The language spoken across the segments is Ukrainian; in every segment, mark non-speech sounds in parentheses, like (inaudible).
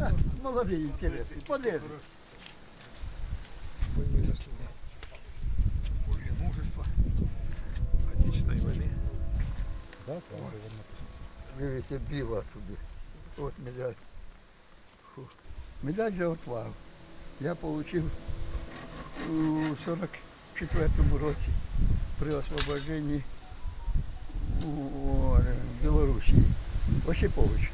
А, Молодий, інтересний. Подержи. Более мужества. Отечественной войны. Дивіться, біла туди. От медаль. Фу. Медаль за отвагу. Я отримав у 44-му році при освобожденні у, у е, Білорусі. Осіпович.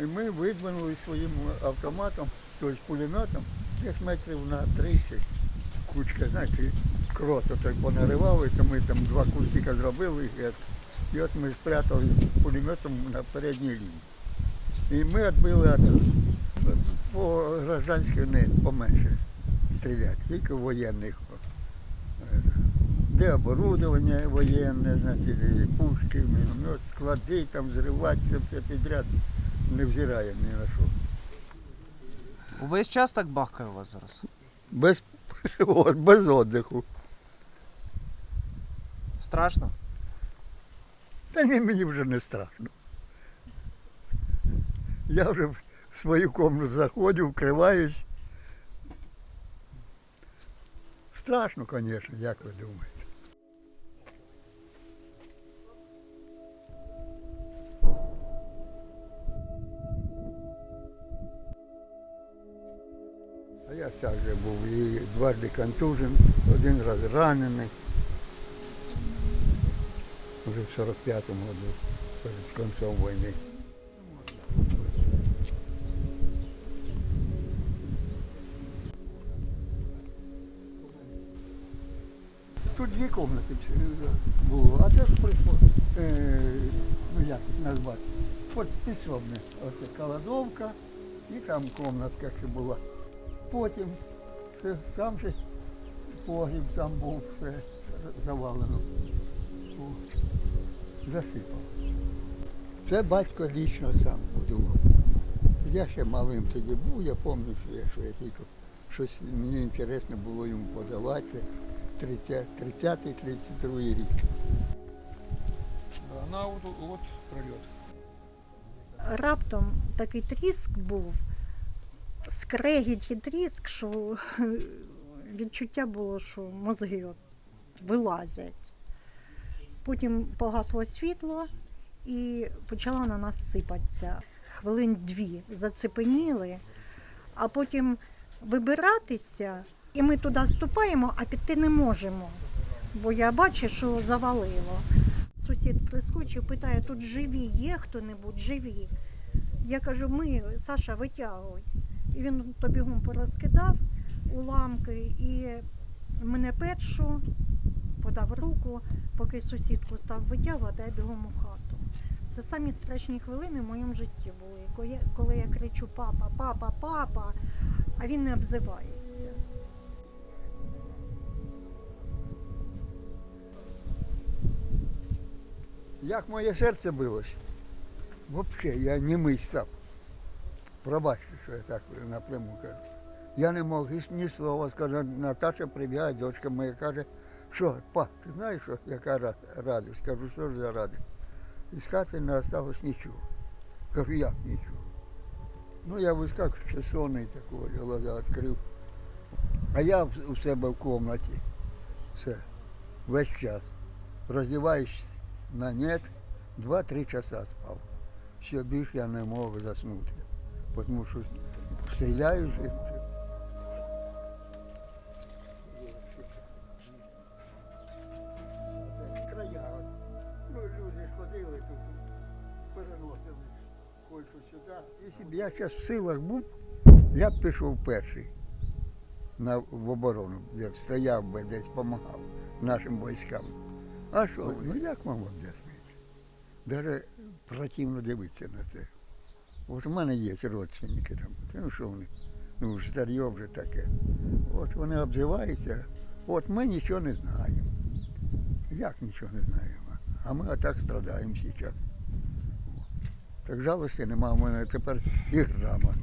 І ми видвинули своїм автоматом, тобто пулеметом, десь метрів на 30. Кучка, знаєте, крото так понаривали, то ми там два кустика зробили. І, от- і от ми спрятали пулеметом на передній лінії. І ми відбили от, по гражданській не поменше стріляти, тільки воєнних. Е, Де оборудовання воєнне, значить, і пушки, міномет, склади там зривати, це все підряд. Не взираємо ні на що. Увесь час так бахкає у вас зараз. Без, от, (laughs) без віддиху. Страшно? Та ні, мені вже не страшно. Я вже в свою комнату заходжу, вкриваюсь. Страшно, звісно, як ви думаєте. Я так же був і дважди контужен, один раз ранений. Уже в 45-му году, перед концом війни. Тут дві кімнати було, а це ж прийшло, е, ну як назвати, от підсобне. Оце кладовка і там кімнатка ще була. Потім це сам же погріб там був все завалено. Засипав. Це батько лічно сам будував. Я ще малим тоді був, я пам'ятаю, що я, що я тільки щось мені інтересно було йому подавати. Це 30-32 рік. Она вот, вот пролет. раптом такий тріск був, скрегіть і тріск, що відчуття було, що мозги вилазять. Потім погасло світло і почала на нас сипатися. Хвилин дві зацепеніли, а потім вибиратися, і ми туди ступаємо, а піти не можемо. Бо я бачу, що завалило. Сусід прискочив, питає, тут живі є хто-небудь, живі. Я кажу, ми, Саша, витягуй. І він то бігом порозкидав уламки і мене першу подав руку, поки сусідку став витягувати, я бігом у хату. Це самі страшні хвилини в моєму житті були, коли я, кричу папа, папа, папа, а він не обзивається. Як моє серце билось? Взагалі, я німий став. Пробачте, що я так напряму кажу. Я не мог ні- слова сказати. Наташа прибігає, дочка моя каже, що, па, ти знаєш, що, яка радість? Кажу, що ж за радість? Із хати не осталось нічого. Кажу, як нічого? Ну, я вискак, ще сонний такий, глаза відкрив. А я у себе в кімнаті. Все. Весь час. Роздіваюсь на нет, 2-3 часа спав. Все більше я не мог заснути. Тому що стріляють. Края. Ну, люди ходили тут, переносили кое-що сюди. Якщо б я зараз в силах був, я б пішов перший на, в оборону, де б стояв би десь, допомагав нашим військам. А що, ну як вам об'яснити? Даже противно дивитися на це. От у мене є родственники там. Ну що вони? Ну ж старьо вже таке. От вони обзиваються. От ми нічого не знаємо. Як нічого не знаємо? А ми отак страдаємо зараз. Так жалості нема, у мене тепер і грама.